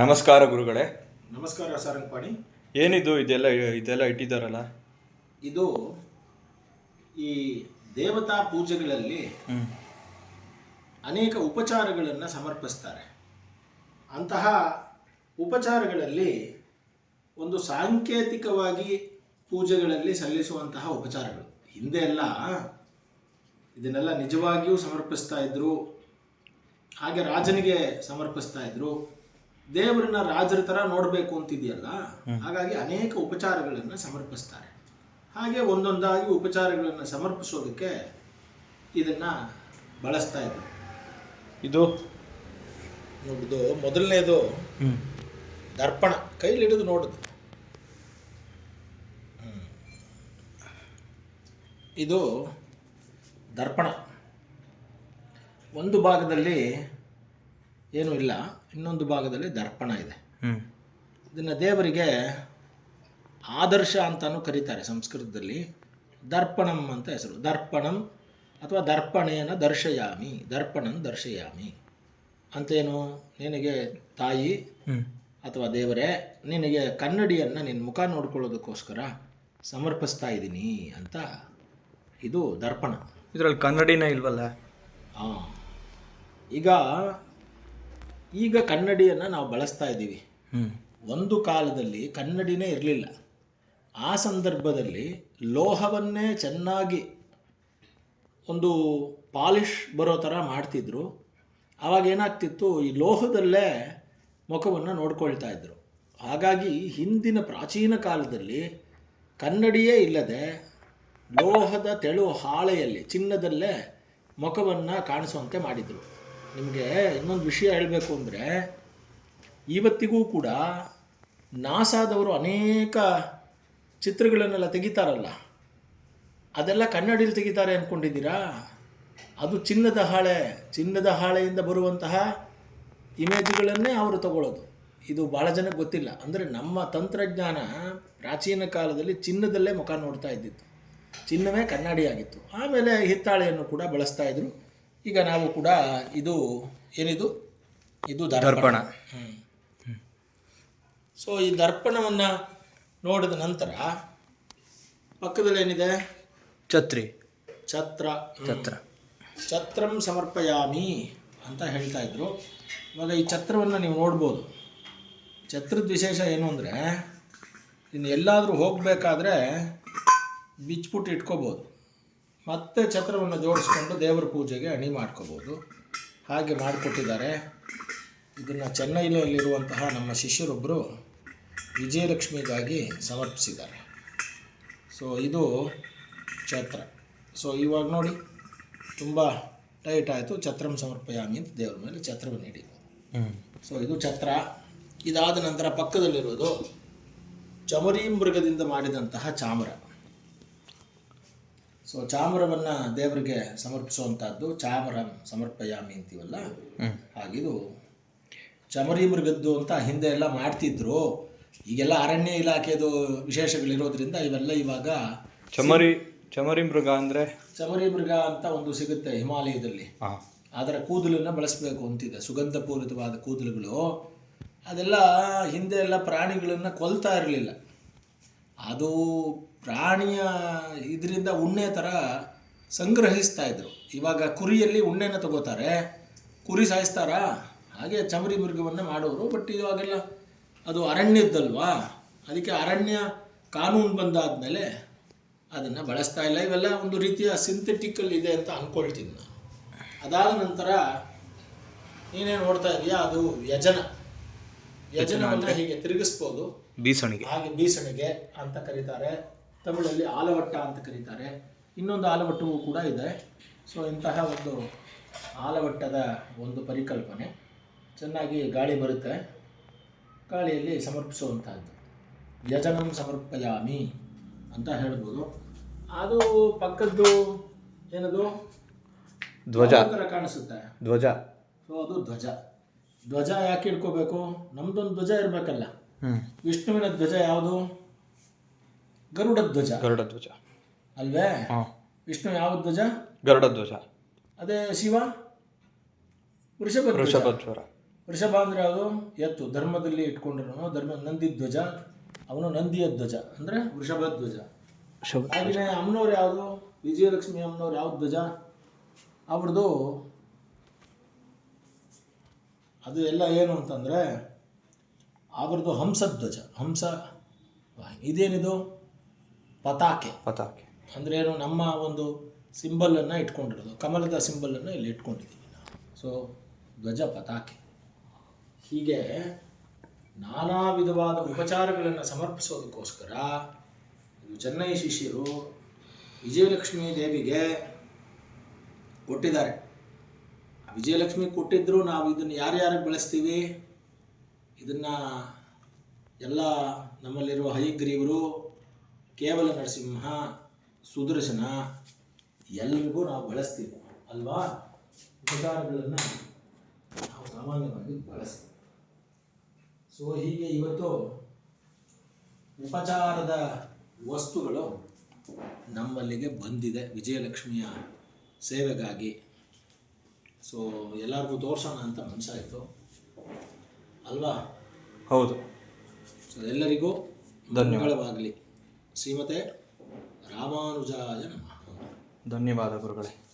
ನಮಸ್ಕಾರ ಗುರುಗಳೇ. ನಮಸ್ಕಾರ ಸಾರಂಗಪಾಣಿ ಏನಿದು ಇದೆಲ್ಲ ಇದೆಲ್ಲ ಇಟ್ಟಿದ್ದಾರಲ್ಲ ಇದು ಈ ದೇವತಾ ಪೂಜೆಗಳಲ್ಲಿ ಅನೇಕ ಉಪಚಾರಗಳನ್ನು ಸಮರ್ಪಿಸ್ತಾರೆ. ಅಂತಹ ಉಪಚಾರಗಳಲ್ಲಿ ಒಂದು ಸಾಂಕೇತಿಕವಾಗಿ ಪೂಜೆಗಳಲ್ಲಿ ಸಲ್ಲಿಸುವಂತಹ ಉಪಚಾರಗಳು. ಹಿಂದೆ ಎಲ್ಲ ಇದನ್ನೆಲ್ಲ ನಿಜವಾಗಿಯೂ ಸಮರ್ಪಿಸ್ತಾ ಇದ್ರು ಹಾಗೆ ರಾಜನಿಗೆ ಸಮರ್ಪಿಸ್ತಾ ಇದ್ರು. ದೇವರನ್ನ ರಾಜರ ತರ ನೋಡಬೇಕು ಅಂತಿದೆಯಲ್ಲ ಹಾಗಾಗಿ ಅನೇಕ ಉಪಚಾರಗಳನ್ನು ಸಮರ್ಪಿಸ್ತಾರೆ. ಹಾಗೆ ಒಂದೊಂದಾಗಿ ಉಪಚಾರಗಳನ್ನು ಸಮರ್ಪಿಸೋದಕ್ಕೆ ಇದನ್ನ ಬಳಸ್ತಾ ಇದ್ರು ಇದು? ನೋಡುದು ಮೊದಲನೇದು ದರ್ಪಣ ಕೈಲಿ ಹಿಡಿದು ನೋಡುದು. ಇದು ದರ್ಪಣ. ಒಂದು ಭಾಗದಲ್ಲಿ ಏನೂ ಇಲ್ಲ ಇನ್ನೊಂದು ಭಾಗದಲ್ಲಿ ದರ್ಪಣ ಇದೆ. ಇದನ್ನು ದೇವರಿಗೆ ಆದರ್ಶ ಅಂತಲೂ ಕರೀತಾರೆ ಸಂಸ್ಕೃತದಲ್ಲಿ. ದರ್ಪಣಂ ಅಂತ ಹೆಸರು. ದರ್ಪಣಂ ಅಥವಾ ದರ್ಪಣೇನ ದರ್ಶಯಾಮಿ. ದರ್ಪಣಂ ದರ್ಶಯಾಮಿ. ಅಂತೇನು? ನಿನಗೆ ತಾಯಿ ಅಥವಾ ದೇವರೇ ನಿನಗೆ ಕನ್ನಡಿಯನ್ನು ನಿನ್ನ ಮುಖ ನೋಡ್ಕೊಳ್ಳೋದಕ್ಕೋಸ್ಕರ ಸಮರ್ಪಿಸ್ತಾ ಇದ್ದೀನಿ ಅಂತ ಇದು ದರ್ಪಣ. ಇದರಲ್ಲಿ ಕನ್ನಡಿನೇ ಇಲ್ವಲ್ಲ? ಹಾಂ ಈಗ ಈಗ ಕನ್ನಡಿಯನ್ನು ನಾವು ಬಳಸ್ತಾ ಇದ್ದೀವಿ. ಒಂದು ಕಾಲದಲ್ಲಿ ಕನ್ನಡಿನೇ ಇರಲಿಲ್ಲ. ಆ ಸಂದರ್ಭದಲ್ಲಿ ಲೋಹವನ್ನೇ ಚೆನ್ನಾಗಿ ಒಂದು ಪಾಲಿಷ್ ಬರೋ ಥರ ಮಾಡ್ತಿದ್ರು. ಆವಾಗ ಏನಾಗ್ತಿತ್ತು, ಈ ಲೋಹದಲ್ಲೇ ಮುಖವನ್ನು ನೋಡ್ಕೊಳ್ತಾ ಇದ್ರು. ಹಾಗಾಗಿ ಹಿಂದಿನ ಪ್ರಾಚೀನ ಕಾಲದಲ್ಲಿ ಕನ್ನಡಿಯೇ ಇಲ್ಲದೆ ಲೋಹದ ತೆಳು ಹಾಳೆಯಲ್ಲಿ ಚಿನ್ನದಲ್ಲೇ ಮುಖವನ್ನು ಕಾಣಿಸುವಂತೆ ಮಾಡಿದರು. ನಿಮಗೆ ಇನ್ನೊಂದು ವಿಷಯ ಹೇಳಬೇಕು ಅಂದರೆ, ಇವತ್ತಿಗೂ ಕೂಡ ನಾಸಾದವರು ಅನೇಕ ಚಿತ್ರಗಳನ್ನೆಲ್ಲ ತೆಗಿತಾರಲ್ಲ. ಅದೆಲ್ಲ ಕನ್ನಡಿಯಲ್ಲಿ ತೆಗಿತಾರೆ ಅಂದ್ಕೊಂಡಿದ್ದೀರಾ ಅದು ಚಿನ್ನದ ಹಾಳೆ, ಚಿನ್ನದ ಹಾಳೆಯಿಂದ ಬರುವಂತಹ ಇಮೇಜ್ಗಳನ್ನೇ ಅವರು ತಗೊಳ್ಳೋದು ಇದು ಭಾಳ ಜನಕ್ಕೆ ಗೊತ್ತಿಲ್ಲ. ಅಂದರೆ ನಮ್ಮ ತಂತ್ರಜ್ಞಾನ ಪ್ರಾಚೀನ ಕಾಲದಲ್ಲಿ ಚಿನ್ನದಲ್ಲೇ ಮುಖ ನೋಡ್ತಾ ಇದ್ದಿತ್ತು. ಚಿನ್ನವೇ ಕನ್ನಡಿಯಾಗಿತ್ತು ಆಮೇಲೆ ಹಿತ್ತಾಳೆಯನ್ನು ಕೂಡ ಬಳಸ್ತಾ ಇದ್ರು. ಈಗ ನಾವು ಕೂಡ ಇದು ಏನಿದು? ಇದು ದರ್ಪಣ. ಹ್ಮ್. ಸೊ ಈ ದರ್ಪಣವನ್ನು ನೋಡಿದ ನಂತರ ಪಕ್ಕದಲ್ಲಿ ಏನಿದೆ? ಛತ್ರಿ. ಛತ್ರ. ಛತ್ರ. ಛತ್ರಂ ಸಮರ್ಪಯಾಮಿ ಅಂತ ಹೇಳ್ತಾ ಇದ್ರು. ಇವಾಗ ಈ ಛತ್ರವನ್ನು ನೀವು ನೋಡ್ಬೋದು. ಛತ್ರದ ವಿಶೇಷ ಏನು ಅಂದರೆ ಇನ್ನು ಎಲ್ಲಾದರೂ ಹೋಗಬೇಕಾದ್ರೆ ಬಿಚ್ಚಿಬಿಟ್ಟು ಇಟ್ಕೋಬೋದು. ಮತ್ತೆ ಛತ್ರವನ್ನು ಜೋಡಿಸ್ಕೊಂಡು ದೇವರ ಪೂಜೆಗೆ ಅಣಿ ಮಾಡ್ಕೋಬೋದು. ಹಾಗೆ ಮಾಡಿಕೊಟ್ಟಿದ್ದಾರೆ. ಇದನ್ನು ಚೆನ್ನೈನಲ್ಲಿರುವಂತಹ ನಮ್ಮ ಶಿಷ್ಯರೊಬ್ಬರು ವಿಜಯಲಕ್ಷ್ಮಿಗಾಗಿ ಸಮರ್ಪಿಸಿದ್ದಾರೆ. ಸೊ ಇದು ಛತ್ರ. ಸೊ ಇವಾಗ ನೋಡಿ ತುಂಬ ಟೈಟ್ ಆಯಿತು. ಛತ್ರಂ ಸಮರ್ಪಯಾಮಿ ಅಂತ ದೇವ್ರ ಮೇಲೆ ಛತ್ರವನ್ನು ಇಡಿ ಹ್ಞೂ ಸೊ ಇದು ಛತ್ರ. ಇದಾದ ನಂತರ ಪಕ್ಕದಲ್ಲಿರೋದು ಚಮರಿ ಮೃಗದಿಂದ ಮಾಡಿದಂತಹ ಚಾಮರ. ಸೊ ಚಾಮರವನ್ನು ದೇವರಿಗೆ ಸಮರ್ಪಿಸುವಂಥದ್ದು ಚಾಮರ ಸಮರ್ಪಯಾಮಿ ಅಂತೀವಲ್ಲ? ಹಾಗಿದು ಚಮರಿ ಮೃಗದ್ದು ಅಂತ ಹಿಂದೆ ಎಲ್ಲ ಮಾಡ್ತಿದ್ರು. ಈಗೆಲ್ಲ ಅರಣ್ಯ ಇಲಾಖೆದು ವಿಶೇಷಗಳಿರೋದ್ರಿಂದ ಇವೆಲ್ಲ ಇವಾಗ ಚಮರಿ ಚಮರಿ ಮೃಗ ಅಂದ್ರೆ? ಚಮರಿ ಮೃಗ ಅಂತ ಒಂದು ಸಿಗುತ್ತೆ ಹಿಮಾಲಯದಲ್ಲಿ. ಅದರ ಕೂದಲನ್ನು ಬಳಸಬೇಕು ಅಂತಿದೆ. ಸುಗಂಧಪೂರಿತವಾದ ಕೂದಲುಗಳು. ಅದೆಲ್ಲ ಹಿಂದೆ ಎಲ್ಲ ಪ್ರಾಣಿಗಳನ್ನು ಕೊಲ್ತಾ ಇರಲಿಲ್ಲ. ಅದು ಪ್ರಾಣಿಯ ಇದರಿಂದ ಉಣ್ಣೆ ಥರ ಸಂಗ್ರಹಿಸ್ತಾ ಇದ್ರು. ಇವಾಗ ಕುರಿಯಲ್ಲಿ ಉಣ್ಣೆನ ತಗೋತಾರೆ. ಕುರಿ ಸಾಯಿಸ್ತಾರಾ? ಹಾಗೆ ಚಮರಿ ಮೃಗವನ್ನು ಮಾಡೋರು ಬಟ್ ಇವಾಗೆಲ್ಲ ಅದು ಅರಣ್ಯದ್ದಲ್ವಾ? ಅದಕ್ಕೆ ಅರಣ್ಯ ಕಾನೂನು ಬಂದಾದಮೇಲೆ ಅದನ್ನು ಬಳಸ್ತಾ ಇಲ್ಲ. ಇವೆಲ್ಲ ಒಂದು ರೀತಿಯ ಸಿಂಥೆಟಿಕಲ್ ಇದೆ ಅಂತ ಅಂದ್ಕೊಳ್ತೀನಿ ನಾನು. ಅದಾದ ನಂತರ ನೀನೇ ನೋಡ್ತಾ ಇದೆಯಾ? ಅದು ವ್ಯಜನ. ವ್ಯಜನವನ್ನು ಹೀಗೆ ತಿರುಗಿಸ್ಬೋದು. ಬೀಸಣಿಗೆ. ಹಾಗೆ ಬೀಸಣಿಗೆ ಅಂತ ಕರೀತಾರೆ. ತಮಿಳಲ್ಲಿ ಆಲವಟ್ಟ ಅಂತ ಕರೀತಾರೆ. ಇನ್ನೊಂದು ಆಲವಟ್ಟವು ಕೂಡ ಇದೆ. ಸೊ ಇಂತಹ ಒಂದು ಆಲವಟ್ಟದ ಒಂದು ಪರಿಕಲ್ಪನೆ. ಚೆನ್ನಾಗಿ ಗಾಳಿ ಬರುತ್ತೆ. ಗಾಳಿಯಲ್ಲಿ ಸಮರ್ಪಿಸುವಂತಹದ್ದು. ಯಜನಂ ಸಮರ್ಪಯಾಮಿ ಅಂತ ಹೇಳ್ಬೋದು. ಅದು ಪಕ್ಕದ್ದು ಏನದು? ಧ್ವಜ. ಕಾಣಿಸುತ್ತೆ. ಧ್ವಜ. ಸೊ ಅದು ಧ್ವಜ. ಧ್ವಜ ಯಾಕೆ ಇಟ್ಕೋಬೇಕು ನಮ್ದೊಂದು ಧ್ವಜ ಇರಬೇಕಲ್ಲ. ವಿಷ್ಣುವಿನ ಧ್ವಜ ಯಾವುದು? ಗರುಡ ಧ್ವಜ. ಗರುಡ ಧ್ವಜ. ಅಲ್ವೇ? ವಿಷ್ಣು ಯಾವ ಧ್ವಜ? ಗರುಡ ಧ್ವಜ. ಅದೇ ಶಿವ? ವೃಷಭ ವೃಷಭಧ್ವರ ವೃಷಭ ಅಂದ್ರೆ ಅದು ಎತ್ತು. ಧರ್ಮದಲ್ಲಿ ಇಟ್ಕೊಂಡಿರೋನು. ಧರ್ಮ ನಂದಿ ಧ್ವಜ. ಅವನು ನಂದಿಯ ಧ್ವಜ. ಅಂದ್ರೆ ವೃಷಭ ಧ್ವಜ. ಹಾಗೆ ಹಾಗೆಯೇ ಅಮ್ಮನವ್ರು ಯಾವುದು? ವಿಜಯಲಕ್ಷ್ಮಿ ಅಮ್ಮನವ್ರು ಯಾವ ಧ್ವಜ? ಅವ್ರದ್ದು ಅದು ಎಲ್ಲ ಏನು ಅಂತಂದರೆ ಅವ್ರದ್ದು ಹಂಸಧ್ವಜ ಹಂಸ ಇದೇನಿದು? ಪತಾಕೆ. ಪತಾಕೆ. ಅಂದರೆ ಏನು? ನಮ್ಮ ಒಂದು ಸಿಂಬಲನ್ನು ಇಟ್ಕೊಂಡಿರೋದು. ಕಮಲದ ಸಿಂಬಲನ್ನು ಇಲ್ಲಿ ಇಟ್ಕೊಂಡಿದ್ದೀವಿ ನಾವು. ಸೊ ಧ್ವಜ ಪತಾಕೆ. ಹೀಗೆ ನಾನಾ ವಿಧವಾದ ಉಪಚಾರಗಳನ್ನು ಸಮರ್ಪಿಸೋದಕ್ಕೋಸ್ಕರ ಚೆನ್ನೈ ಶಿಷ್ಯರು ವಿಜಯಲಕ್ಷ್ಮೀ ದೇವಿಗೆ ಕೊಟ್ಟಿದ್ದಾರೆ. ವಿಜಯಲಕ್ಷ್ಮಿ ಕೊಟ್ಟಿದ್ದರೂ ನಾವು ಇದನ್ನು ಯಾರ್ಯಾರಿಗೆ ಬಳಸ್ತೀವಿ? ಇದನ್ನು ಎಲ್ಲ ನಮ್ಮಲ್ಲಿರುವ ಹೈಗ್ರೀವರು ಕೇವಲ ನರಸಿಂಹ, ಸುದರ್ಶನ, ಎಲ್ರಿಗೂ ನಾವು ಬಳಸ್ತೀವಿ, ಅಲ್ವಾ? ಉಪಚಾರಗಳನ್ನು ನಾವು ಸಾಮಾನ್ಯವಾಗಿ ಬಳಸ್ತೀವಿ. ಸೊ ಹೀಗೆ ಇವತ್ತು ಉಪಚಾರದ ವಸ್ತುಗಳು ನಮ್ಮಲ್ಲಿಗೆ ಬಂದಿದೆ ವಿಜಯಲಕ್ಷ್ಮಿಯ ಸೇವೆಗಾಗಿ. ಸೊ ಎಲ್ಲರಿಗೂ ತೋರ್ಸೋಣ ಅಂತ ಮನಸ್ಸಾಯಿತು ಅಲ್ವಾ? ಹೌದು. ಸೊ ಎಲ್ಲರಿಗೂ ಧನ್ಯವಾದವಾಗಲಿ ಶ್ರೀಮತೆ ರಾಮಾನುಜಾಯ ನಮಃ. ಧನ್ಯವಾದ ಗುರುಗಳೇ.